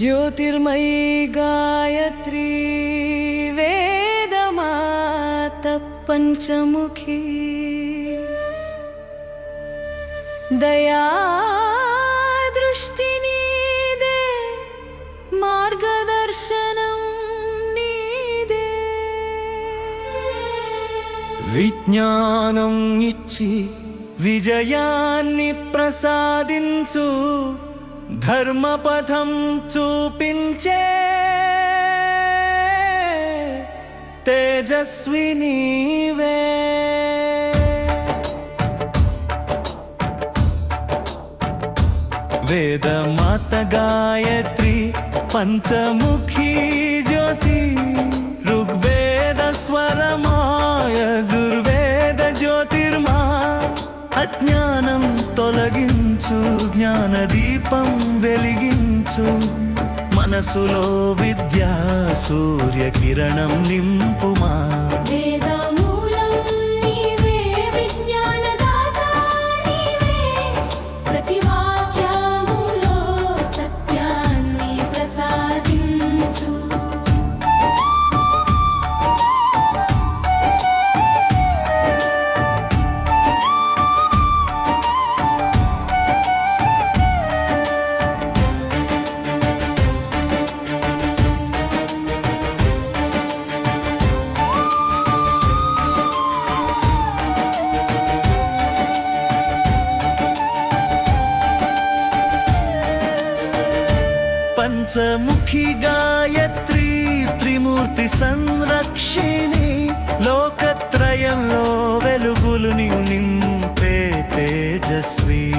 ज्योतिर्मयी गायत्री वेदमातपञ्चमुखी दया दृष्टिनी दे मार्गदर्शनं नीदे विज्ञानं इच्छि विजयान्नि प्रसादिन्सु ధర్మపథం చూపించే తేజస్వినీవే వేదమాత గాయత్రి పంచముఖీ జ్యోతి. జ్ఞాన దీపం వెలిగించు. మనసులో విద్యా సూర్య కిరణం నింపుమా. పంచముఖి గాయత్రి త్రిమూర్తి సంరక్షిణి లోకత్రయంలో వెలుగులు నింపే తేజస్వి.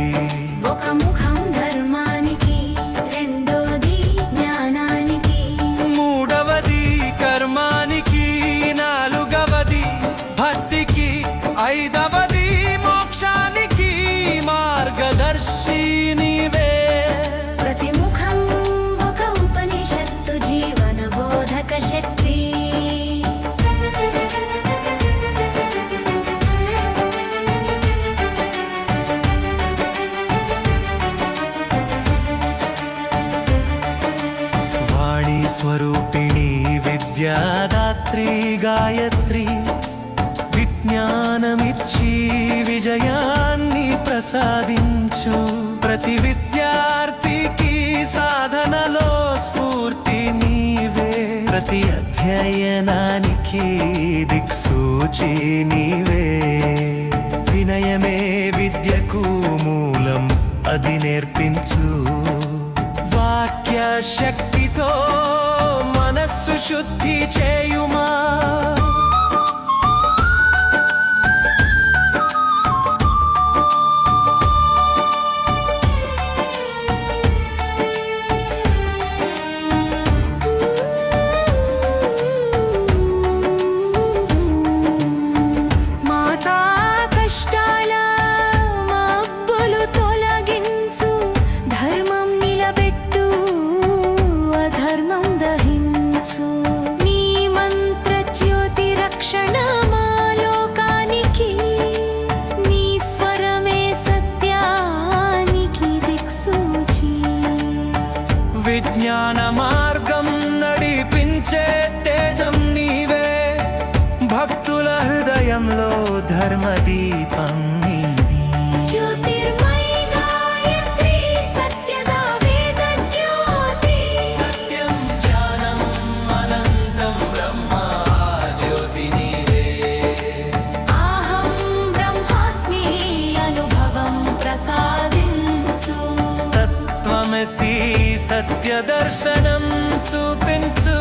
వాణి స్వరూపిణి విద్యాదాత్రి గాయత్రి విజ్ఞానమిచ్చి విజయాన్ని ప్రసాదించు. ప్రతి విద్యార్థికి సాధనలో స్ఫూర్తి నీవే. ప్రతి అధ్యయనానికి దిక్సూచి నీవే. వినయమే విద్యకు మూలం అది నేర్పించు. వాక్య శక్తితో should teach you. జ్ఞాన మార్గం నడిపించే తేజం నీవే. భక్తుల హృదయంలో ధర్మదీపం. సత్య దర్శనం చూపించు.